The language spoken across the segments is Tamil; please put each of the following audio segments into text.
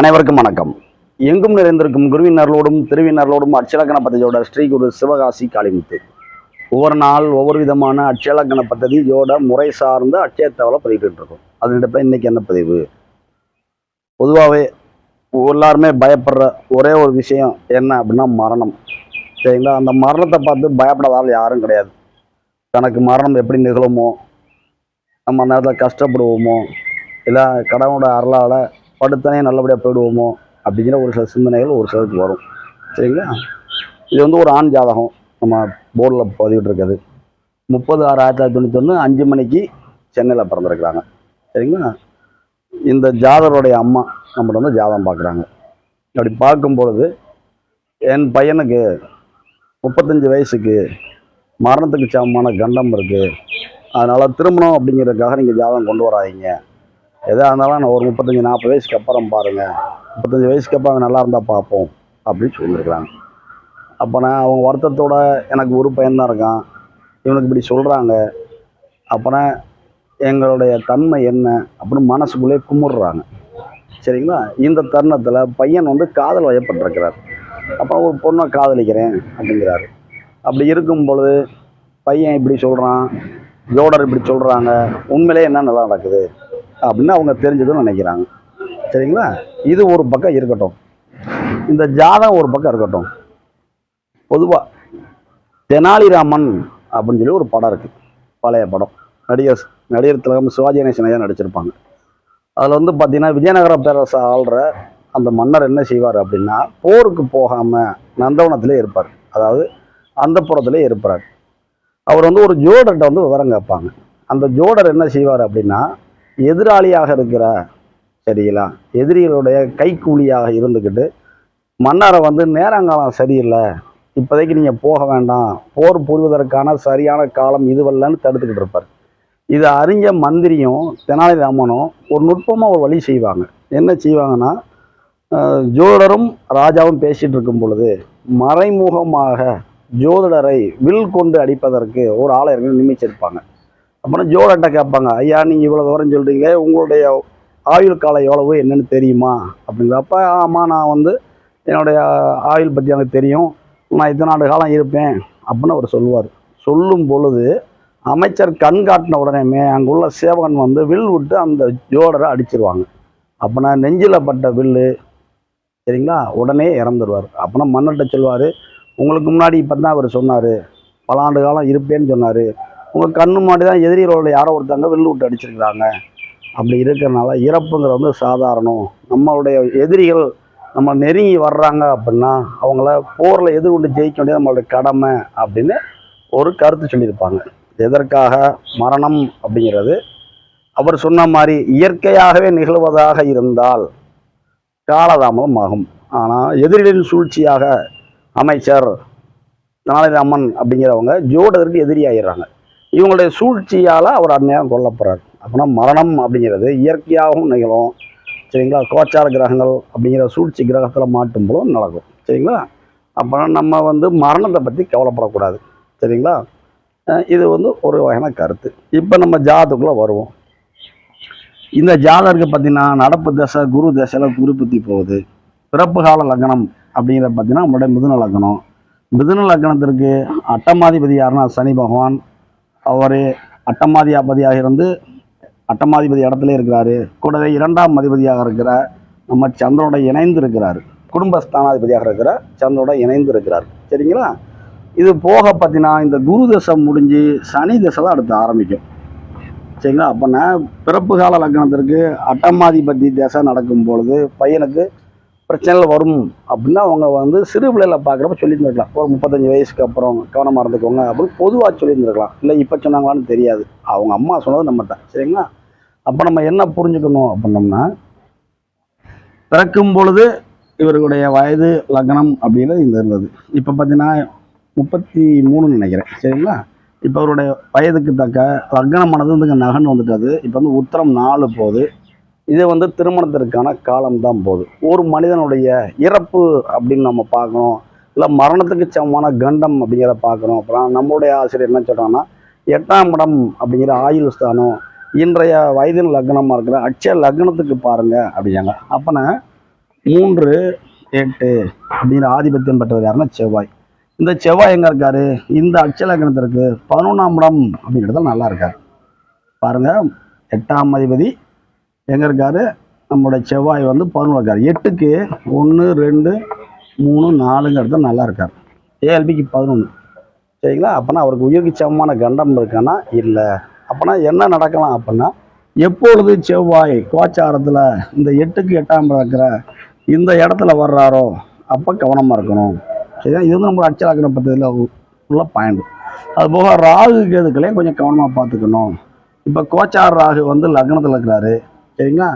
அனைவருக்கும் வணக்கம். எங்கும் நிறைந்திருக்கும் குருவினர்களோடும் திருவினர்களோடும் அட்சலக்கண பத்ததியோட ஸ்ரீ குரு சிவகாசி காளிமுத்து. ஒவ்வொரு நாள் ஒவ்வொரு விதமான அட்சலக்கண பத்ததியோட முறை சார்ந்த அட்சயத்தவலை பதிவிட்டு இருக்கோம். அதனிடப்ப இன்னைக்கு என்ன பதிவு? பொதுவாகவே எல்லாருமே பயப்படுற ஒரே ஒரு விஷயம் என்ன அப்படின்னா மரணம். சரிங்களா? அந்த மரணத்தை பார்த்து பயப்படாதால் யாரும் கிடையாது. தனக்கு மரணம் எப்படி நிகழுமோ நம்ம அந்த நேரத்தில் கஷ்டப்படுவோமோ இல்லை கடவுளோட அருளால் படுத்தனே நல்லபடியாக போயிடுவோமோ அப்படிங்கிற ஒரு சில சிந்தனைகள் ஒரு சிலருக்கு வரும். சரிங்களா? இது வந்து ஒரு ஆண் ஜாதகம் நம்ம போர்டில் பதிவிட்டிருக்குது முப்பது ஆறு ஆயிரத்தி தொள்ளாயிரத்தி தொண்ணூத்தொன்று அஞ்சு மணிக்கு சென்னையில் பிறந்திருக்கிறாங்க. சரிங்களா? இந்த ஜாதகருடைய அம்மா நம்மகிட்ட வந்து ஜாதகம் பார்க்குறாங்க. அப்படி பார்க்கும் பொழுது என் பையனுக்கு முப்பத்தஞ்சு வயசுக்கு மரணத்துக்கு சமமான கண்டம் இருக்குது அதனால் திருமணம் அப்படிங்கிறதுக்காக நீங்கள் ஜாதகம் கொண்டு வராதீங்க. எதாக இருந்தாலும் நான் ஒரு முப்பத்தஞ்சு நாற்பது வயசுக்கு அப்புறம் பாருங்கள் முப்பத்தஞ்சு வயசுக்கு அப்புறம் நல்லா இருந்தால் பார்ப்போம் அப்படின்னு சொல்லியிருக்கிறாங்க. அப்போ நான் அவங்க வருத்தத்தோட எனக்கு ஒரு பையன்தான் இருக்கான். இவனுக்கு இப்படி சொல்கிறாங்க அப்போனா எங்களுடைய தன்மை என்ன அப்படின்னு மனசுக்குள்ளே குமுறுறாங்க. சரிங்களா? இந்த தருணத்தில் பையன் வந்து காதல் வயப்பட்டிருக்கிறார். அப்புறம் ஒரு பொண்ணை காதலிக்கிறேன் அப்படிங்கிறாரு. அப்படி இருக்கும் பொழுது பையன் இப்படி சொல்கிறான் ஜோடர் இப்படி சொல்கிறாங்க உண்மையிலே என்ன நல்லா நடக்குது? அப்படின்னு அவங்க தெரிஞ்சதுன்னு நினைக்கிறாங்க. சரிங்களா? இது ஒரு பக்கம் இருக்கட்டும். இந்த ஜாதகம் ஒரு பக்கம் இருக்கட்டும். பொதுவாக தெனாலிராமன் அப்படின்னு சொல்லி ஒரு படம் இருக்குது பழைய படம். நடிகர் நடிகர் திலகம் சிவாஜி கணேசன் ஐயா நடிச்சிருப்பாங்க. அதில் வந்து பார்த்திங்கன்னா விஜயநகர பேரரசை ஆள்ற அந்த மன்னர் என்ன செய்வார் அப்படின்னா போருக்கு போகாமல் நந்தவனத்திலே இருப்பார். அதாவது அந்த புறத்திலே இருப்பார். அவர் வந்து ஒரு ஜோடர்கிட்ட வந்து விவரம் கேட்பாங்க. அந்த ஜோடர் என்ன செய்வார் அப்படின்னா எதிராளியாக இருக்கிற சரிங்களா? எதிரிகளுடைய கைக்கூலியாக இருந்துக்கிட்டு மன்னரை வந்து நேரங்காலம் சரியில்லை. இப்போதைக்கு நீங்கள் போக வேண்டாம். போர் புரிவதற்கான சரியான காலம் இதுவல்லன்னு தடுத்துக்கிட்டு இருப்பார். இதை அறிஞ்ச மந்திரியும் தெனாலிராமனும் ஒரு நுட்பமாக ஒரு வழி செய்வாங்க. என்ன செய்வாங்கன்னா ஜோதிடரும் ராஜாவும் பேசிகிட்டு இருக்கும் பொழுது மறைமுகமாக ஜோதிடரை வில் கொண்டு அடிப்பதற்கு ஒரு ஆளை நியமிச்சிருப்பாங்க. அப்புறம் ஜோடன்ட்ட கேட்பாங்க ஐயா நீங்கள் இவ்வளோ விவரம் சொல்கிறீங்க உங்களுடைய ஆயுள் காலம் எவ்வளவு என்னென்னு தெரியுமா? அப்படிங்கிறப்ப ஆமாம் நான் வந்து என்னுடைய ஆயுள் பற்றி எனக்கு தெரியும் நான் இத்தனை ஆண்டு காலம் இருப்பேன் அப்படின்னு அவர் சொல்லுவார். சொல்லும் பொழுது அமைச்சர் கண் காட்டின உடனேமே அங்குள்ள சேவகன் வந்து வில் விட்டு அந்த ஜோடரை அடிச்சிருவாங்க. அப்போனா நெஞ்சில் பட்ட வில்லு சரிங்களா உடனே இறந்துருவார். அப்போனா மன்னர்கிட்ட சொல்வார் உங்களுக்கு முன்னாடி இப்போ தான் அவர் சொன்னார் பல ஆண்டு காலம் இருப்பேன்னு சொன்னார் உங்கள் கண்ணு முன்னாடி தான் எதிரிகளோட யாரோ ஒருத்தங்க வில்லு விட்டு அடிச்சிருக்கிறாங்க. அப்படி இருக்கிறனால இறப்புங்கிறது வந்து சாதாரணம். நம்மளுடைய எதிரிகள் நம்ம நெருங்கி வர்றாங்க அப்படின்னா அவங்கள போரில் எதிர்கொண்டு ஜெயிக்க வேண்டியது நம்மளுடைய கடமை அப்படின்னு ஒரு கருத்து சொல்லியிருப்பாங்க. எதற்காக? மரணம் அப்படிங்கிறது. அவர் சொன்ன மாதிரி இயற்கையாகவே நிகழ்வதாக இருந்தால் காலதாமதம் ஆகும். ஆனால் எதிரிகளின் சூழ்ச்சியாக அமைச்சர் தெனாலிராமன் அப்படிங்கிறவங்க ஜோடுதற்கு எதிரி ஆயிடுறாங்க இவங்களுடைய சூழ்ச்சியால் அவர் அந்நேரம் கொல்லப்படுறார். அப்படின்னா மரணம் அப்படிங்கிறது இயற்கையாகவும் நிகழும். சரிங்களா? கோச்சார கிரகங்கள் அப்படிங்கிற சூழ்ச்சி கிரகத்தில் மாட்டும் போதும் நடக்கும். சரிங்களா? அப்போ நம்ம வந்து மரணத்தை பற்றி கவலைப்படக்கூடாது. சரிங்களா? இது வந்து ஒரு வகையான கருத்து. இப்போ நம்ம ஜாதத்துக்குள்ளே வருவோம். இந்த ஜாதருக்கு பார்த்தீங்கன்னா நடப்பு தசை குரு தசையில் குரு போகுது. பிறப்பு கால லக்னம் அப்படிங்கிறத பார்த்தீங்கன்னா நம்மளுடைய மிதுன லக்னம். மிதுன லக்னத்திற்கு அட்டமாதிபதி யாருன்னா? சனி பகவான். அவர் அட்டமாதிபதியாக இருந்து அட்டமாதிபதி இடத்துல இருக்கிறாரு. கூடவே இரண்டாம் அதிபதியாக இருக்கிற நம்ம சந்திரனோட இணைந்து இருக்கிறார். குடும்பஸ்தானாதிபதியாக இருக்கிற சந்திரனோட இணைந்து இருக்கிறார். சரிங்களா? இது போக பார்த்தீங்கன்னா இந்த குரு தசை முடிஞ்சு சனி தசை தான் அடுத்து ஆரம்பிக்கும். சரிங்களா? அப்போனா பிறப்பு கால லக்னத்திற்கு அட்டமாதிபதி தசை நடக்கும் பொழுது பையனுக்கு பிரச்சனைகள் வரும் அப்படின்னா அவங்க வந்து சிறு பிள்ளைகளை பார்க்குறப்ப சொல்லியிருந்துருக்கலாம். ஒரு முப்பத்தஞ்சு வயசுக்கு அப்புறம் கவனமாக இருந்துக்கோங்க அப்படின்னு பொதுவாக சொல்லியிருந்துருக்கலாம். இல்லை இப்போ சொன்னாங்களான்னு தெரியாது. அவங்க அம்மா சொன்னது நம்மகிட்ட சரிங்களா? அப்போ நம்ம என்ன புரிஞ்சுக்கணும் அப்படின்னோம்னா பிறக்கும் பொழுது இவர்களுடைய வயது லக்னம் அப்படிங்கிறது இந்த இருந்தது. இப்போ பார்த்தீங்கன்னா முப்பத்தி மூணுன்னு நினைக்கிறேன். சரிங்களா? இப்போ அவருடைய வயதுக்கு தக்க லக்னமானது வந்து இங்கே நகன் வந்துட்டது. இப்போ வந்து உத்தரம் நாலு போகுது. இது வந்து திருமணத்திற்கான காலம் தான் போகுது ஒரு மனிதனுடைய இறப்பு அப்படின்னு நம்ம பார்க்கணும். இல்லை மரணத்துக்கு சமமான கண்டம் அப்படிங்கிறத பார்க்கணும். அப்புறம் நம்மளுடைய ஆசிரியர் என்ன சொல்கிறாங்கன்னா எட்டாம் இடம் அப்படிங்கிற ஆயுள் ஸ்தானம் இன்றைய வயதின் லக்னமாக இருக்கிற அட்சய லக்னத்துக்கு பாருங்க அப்படிங்க அப்போனா மூன்று எட்டு அப்படிங்கிற ஆதிபத்தியம் பெற்றவர் யாருன்னா செவ்வாய். இந்த செவ்வாய் எங்கே இருக்காரு? இந்த அச்சலக்கணத்திற்கு பதினொன்றாம் இடம் அப்படிங்கிறதுல நல்லா இருக்கார். பாருங்கள் எட்டாம் அதிபதி எங்கே இருக்கார்? நம்மளோட செவ்வாய் வந்து பதினொன்று இருக்கார். எட்டுக்கு ஒன்று ரெண்டு மூணு நாலுங்கிறது நல்லா இருக்கார். ஏஎல்பிக்கு பதினொன்று சரிங்களா? அப்போனா அவருக்கு உயிருக்கு சமமான கண்டம் இருக்கான்னா இல்லை. அப்போனா என்ன நடக்கலாம் அப்படின்னா எப்பொழுது செவ்வாய் கோச்சாரத்தில் இந்த எட்டுக்கு எட்டாம் இருக்கிற இந்த இடத்துல வர்றாரோ அப்போ கவனமாக இருக்கணும். சரியா? இது வந்து நம்ம அச்சலாக்கின பദ്ധதியில் உள்ள பாயிண்ட். அதுபோக ராகு கேதுக்களையும் கொஞ்சம் கவனமாக பார்த்துக்கணும். இப்போ கோச்சார ராகு வந்து லக்னத்தில் இருக்கிறாரு. சரிங்களா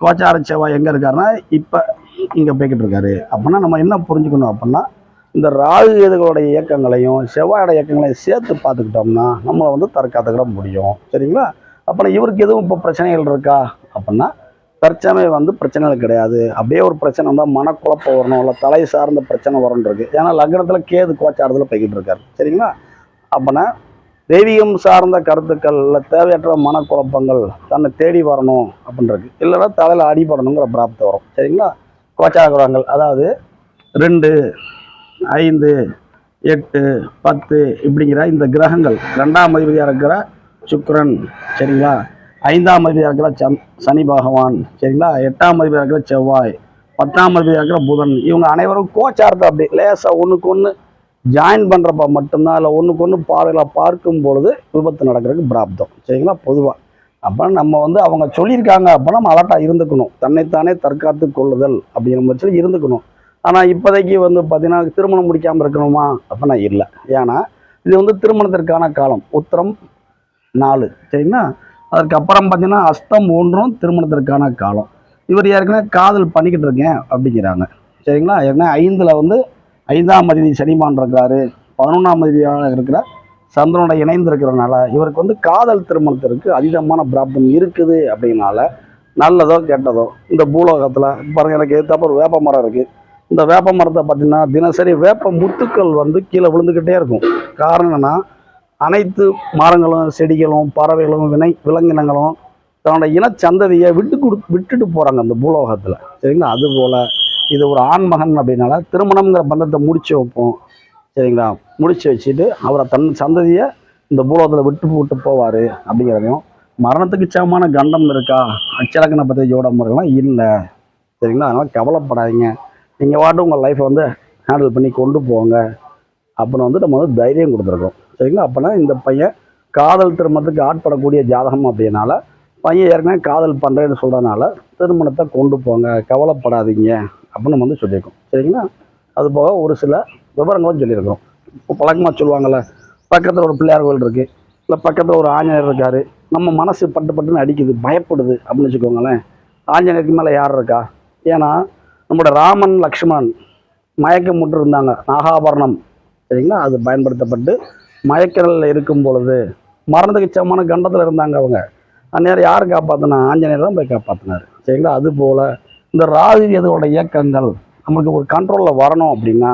கோச்சார செவ்வாய் எங்கே இருக்காருன்னா இப்போ இங்கே போய்கிட்டு இருக்காரு. அப்படின்னா நம்ம என்ன புரிஞ்சுக்கணும் அப்படின்னா இந்த ராகு கேதுகளுடைய இயக்கங்களையும் செவ்வாயோட இயக்கங்களையும் சேர்த்து பார்த்துக்கிட்டோம்னா நம்மளை வந்து தற்காத்துக்கிட முடியும். சரிங்களா? அப்புறம் இவருக்கு எதுவும் இப்போ பிரச்சனைகள் இருக்கா? அப்படின்னா பிரச்சனை வந்து பிரச்சனைகள் கிடையாது. அப்படியே ஒரு பிரச்சனை வந்தால் மனக்குழப்பம் வரணும் இல்லை தலை சார்ந்த பிரச்சனை வரணும் இருக்குது ஏன்னா லக்னத்தில் கேது கோச்சாரத்தில் போய்கிட்டு இருக்காரு. சரிங்களா? அப்போனா தெய்வீகம் சார்ந்த கருத்துக்கள் தேவையற்ற மனக்குழப்பங்கள் தன்னை தேடி வரணும் அப்படின்றது. இல்லைன்னா தலையில் அடிபடணுங்கிற பிராப்தி வரும். சரிங்களா? கோச்சாகுரங்கள். அதாவது ரெண்டு ஐந்து எட்டு பத்து இப்படிங்கிற இந்த கிரகங்கள். ரெண்டாம் அதிபதியாக இருக்கிற சுக்ரன் சரிங்களா? ஐந்தாம் அதிபதியாக இருக்கிற சந் சனி பகவான். சரிங்களா? எட்டாம் அதிபதியாக இருக்கிற செவ்வாய். பத்தாம் அதிபதியாக இருக்கிற புதன். இவங்க அனைவரும் கோச்சார்த்த அப்படி லேசாக ஒன்றுக்கு ஒன்று ஜாயின் பண்ணுறப்ப மட்டும்தான் இல்லை ஒன்றுக்கு ஒன்று பார்வையில் பார்க்கும் பொழுது விபத்து நடக்கிறதுக்கு பிராப்தம். சரிங்களா? பொதுவாக அப்போ நம்ம வந்து அவங்க சொல்லியிருக்காங்க அப்போ நம்ம அலர்ட்டாக இருந்துக்கணும். தன்னைத்தானே தற்காத்து கொள்ளுதல் அப்படிங்கிற பட்சத்தில் இருந்துக்கணும். ஆனால் இப்போதைக்கு வந்து பார்த்தீங்கன்னா திருமணம் முடிக்காமல் இருக்கணுமா? அப்படின்னா இல்லை. ஏன்னா இது வந்து திருமணத்திற்கான காலம். உத்திரம் நாலு. சரிங்களா? அதுக்கப்புறம் பார்த்தீங்கன்னா அஸ்தம் ஒன்றும் திருமணத்திற்கான காலம். இவர் ஏற்கனவே காதல் பண்ணிக்கிட்டு இருக்கேன் அப்படிங்கிறாங்க. சரிங்களா? ஏற்கனவே ஐந்தில் வந்து ஐந்தாம் அதிபதி சனிமான் இருக்கிறாரு பதினொன்றாம் அதிபதியாக இருக்கிற சந்திரனோட இணைந்து இருக்கிறனால இவருக்கு வந்து காதல் திருமணத்திற்கு அதீதமான பிராப்தம் இருக்குது அப்படின்னால நல்லதோ கெட்டதோ இந்த பூலோகத்தில் பாருங்க எனக்கு எதிர்த்தாப்ப ஒரு வேப்ப மரம் இருக்குது இந்த வேப்ப மரத்தை பார்த்தீங்கன்னா தினசரி வேப்ப முத்துக்கள் வந்து கீழே விழுந்துக்கிட்டே இருக்கும். காரணம் என்னன்னா அனைத்து மரங்களும் செடிகளும் பறவைகளும் வினை விலங்கினங்களும் தன்னோட இனச்சந்ததியை விட்டு கொடு விட்டுட்டு போகிறாங்க அந்த பூலோகத்தில். சரிங்களா? அதுபோல் இது ஒரு ஆண்மகன் அப்படின்னால திருமணம்ங்கிற பந்தத்தை முடிச்சு வைப்போம். சரிங்களா? முடிச்சு வச்சுட்டு அவரை தன் சந்ததியை இந்த பூலோகத்தில் விட்டு விட்டு போவார் அப்படிங்கிறதையும் மரணத்துக்கு சமமான கண்டம் இருக்கா? அச்சலக்கண பற்றி ஜோட முறைகள்லாம் இல்லை. சரிங்களா? அதனால் கவலைப்படாதீங்க. நீங்கள் வாட்டு உங்கள் லைஃப்பை வந்து ஹேண்டில் பண்ணி கொண்டு போங்க. அப்படின்னு வந்து நம்ம வந்து தைரியம் கொடுத்துருக்கோம். சரிங்களா? அப்போனா இந்த பையன் காதல் திருமணத்துக்கு ஆட்படக்கூடிய ஜாதகம் அப்படின்னால பையன் ஏற்கனவே காதல் பண்ணுறேன்னு சொல்கிறனால திருமணத்தை கொண்டு போங்க கவலைப்படாதீங்க அப்படின்னு நம்ம வந்து சொல்லியிருக்கோம். சரிங்களா? அது போக ஒரு சில விவரங்களும் சொல்லியிருக்கிறோம். இப்போ பழக்கமாக சொல்லுவாங்கள்ல பக்கத்தில் ஒரு பிள்ளையார் கோயில் இருக்குது இல்லை பக்கத்தில் ஒரு ஆஞ்சநேயர் இருக்கார் நம்ம மனசு பட்டு பட்டுன்னு அடிக்குது பயப்படுது அப்படின்னு வச்சுக்கோங்களேன் ஆஞ்சநேயருக்கு மேலே யார் இருக்கா? ஏன்னா நம்மளோட ராமன் லக்ஷ்மணன் மயக்கம் முட்டு இருந்தாங்க நாகாபரணம். சரிங்களா? அது பயன்படுத்தப்பட்டு மயக்கலில் இருக்கும் பொழுது மரணத்துக்கு சமமான கண்டத்தில் இருந்தாங்க அவங்க. அந்நேரம் யார் காப்பாற்றினா ஆஞ்சநேயர் தான் போய் காப்பாற்றினார் சரிங்களா? அது போல் இந்த ராகு எதோட இயக்கங்கள் நமக்கு ஒரு கண்ட்ரோலில் வரணும் அப்படின்னா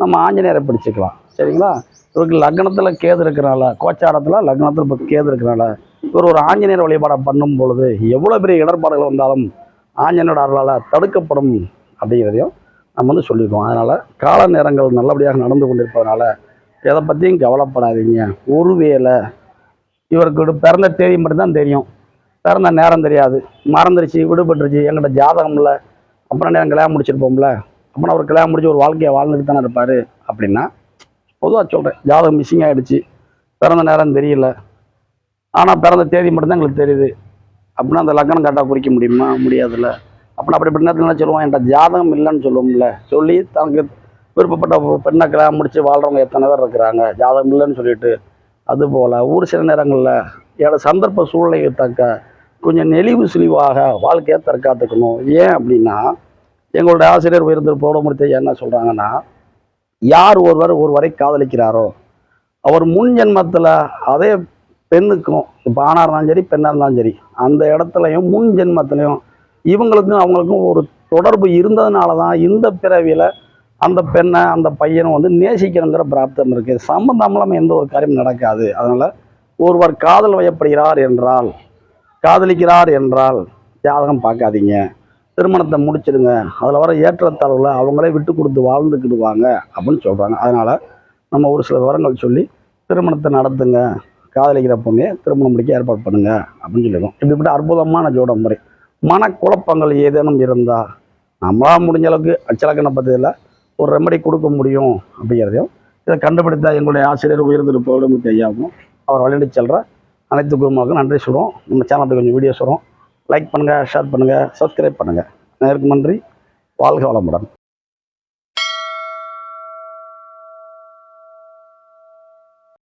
நம்ம ஆஞ்சநேயரை பிடிச்சிக்கலாம். சரிங்களா? இவருக்கு லக்னத்தில் கேது இருக்கிறனால கோச்சாரத்தில் லக்னத்தில் இப்போ கேது இருக்கிறனால இவர் ஒரு ஆஞ்சநேயர் வழிபாடை பண்ணும் பொழுது எவ்வளோ பெரிய இடர்பாடுகள் வந்தாலும் ஆஞ்சநேயர் அருளால் தடுக்கப்படும் அப்படிங்கிறதையும் நம்ம வந்து சொல்லியிருக்கோம். அதனால் கால நேரங்கள் நல்லபடியாக நடந்து கொண்டிருப்பதனால எதை பற்றியும் கவலைப்படாதீங்க. ஒருவேளை இவருக்கு பிறந்த தேதி மட்டும்தான் தெரியும். பிறந்த நேரம் தெரியாது. மறந்துருச்சு விடுபட்டுருச்சு. எங்கிட்ட ஜாதகம் இல்லை. அப்புறம் நேரம் கல்யாணம் முடிச்சிருப்போம்ல. அப்புறம் அவர் கல்யாணம் முடிச்சு ஒரு வாழ்க்கையை வாழ்ந்துட்டு தானே இருப்பார். அப்படின்னா பொதுவாக சொல்கிறேன் ஜாதகம் மிஸ்ஸிங் ஆகிடுச்சு பிறந்த நேரம் தெரியல. ஆனால் பிறந்த தேதி மட்டும்தான் எங்களுக்கு தெரியுது. அப்படின்னா அந்த லக்னம் கரெக்டாக குறிக்க முடியுமா? முடியாதுல்ல. அப்புறம் அப்படி இப்படி நேரத்தில் என்ன சொல்லுவான் என்கிட்ட ஜாதகம் இல்லைன்னு சொல்லுவோம்ல. சொல்லி தனக்கு விருப்பப்பட்ட பெண்ணை கல்யாணம் முடிச்சு வாழ்கிறவங்க எத்தனை பேர் இருக்கிறாங்க? ஜாதகம் இல்லைன்னு சொல்லிட்டு அதுபோல் ஒரு சில நேரங்களில் என்னோட சந்தர்ப்ப சூழ்நிலையை தக்க கொஞ்சம் நெளிவு சுழிவாக வாழ்க்கையை தற்காத்துக்கணும். ஏன் அப்படின்னா எங்களுடைய ஆசிரியர் உயர்ந்த போடமுடித்த என்ன சொல்கிறாங்கன்னா யார் ஒருவர் ஒருவரை காதலிக்கிறாரோ அவர் முன் ஜென்மத்தில் அதே பெண்ணுக்கும் இப்போ ஆணாக இருந்தாலும் சரி பெண்ணாக இருந்தாலும் சரி அந்த இடத்துலையும் முன் ஜென்மத்திலையும் இவங்களுக்கும் அவங்களுக்கும் ஒரு தொடர்பு இருந்ததுனால தான் இந்த பிறவியில் அந்த பெண்ணை அந்த பையனை வந்து நேசிக்கணுங்கிற பிராப்தம் இருக்குது சம்பந்தம் இல்லாமல் எந்த ஒரு காரியம் நடக்காது. அதனால் ஒருவர் காதல் வயப்படுகிறார் என்றால் காதலிக்கிறார் என்றால் ஜாதகம் பார்க்காதீங்க. திருமணத்தை முடிச்சிடுங்க. அதில் வர ஏற்றத்தாழ்வில் அவங்களே விட்டு கொடுத்து வாழ்ந்துக்கிடுவாங்க அப்படின்னு சொல்கிறாங்க அதனால் நம்ம ஒரு சில விவரங்கள் சொல்லி திருமணத்தை நடத்துங்க. காதலிக்கிற பொண்ணே திருமணம் முடிக்க ஏற்பாடு பண்ணுங்க அப்படின்னு சொல்லியிருக்கோம் இப்படிப்பட்ட அற்புதமான ஜோட முறை. மனக்குழப்பங்கள் ஏதேனும் இருந்தால் நம்மளால் முடிஞ்ச அளவுக்கு அச்சலக்கண பദ്ധதியில் ஒரு ரெமடி கொடுக்க முடியும் அப்படிங்கிறதையும் இதை கண்டுபிடித்த எங்களுடைய ஆசிரியர் உயர்ந்திருப்பவர்களும் ஐயாவும் அவர் வழிநடத்தி செல்கிற அனைத்து குருமாவுக்கும் நன்றி சொல்கிறோம் நம்ம சேனலுக்கு கொஞ்சம் வீடியோஸ் வரும் லைக் பண்ணுங்கள் ஷேர் பண்ணுங்கள் சப்ஸ்கிரைப் பண்ணுங்கள் நேருக்கு நன்றி. வாழ்க வளமுடன்.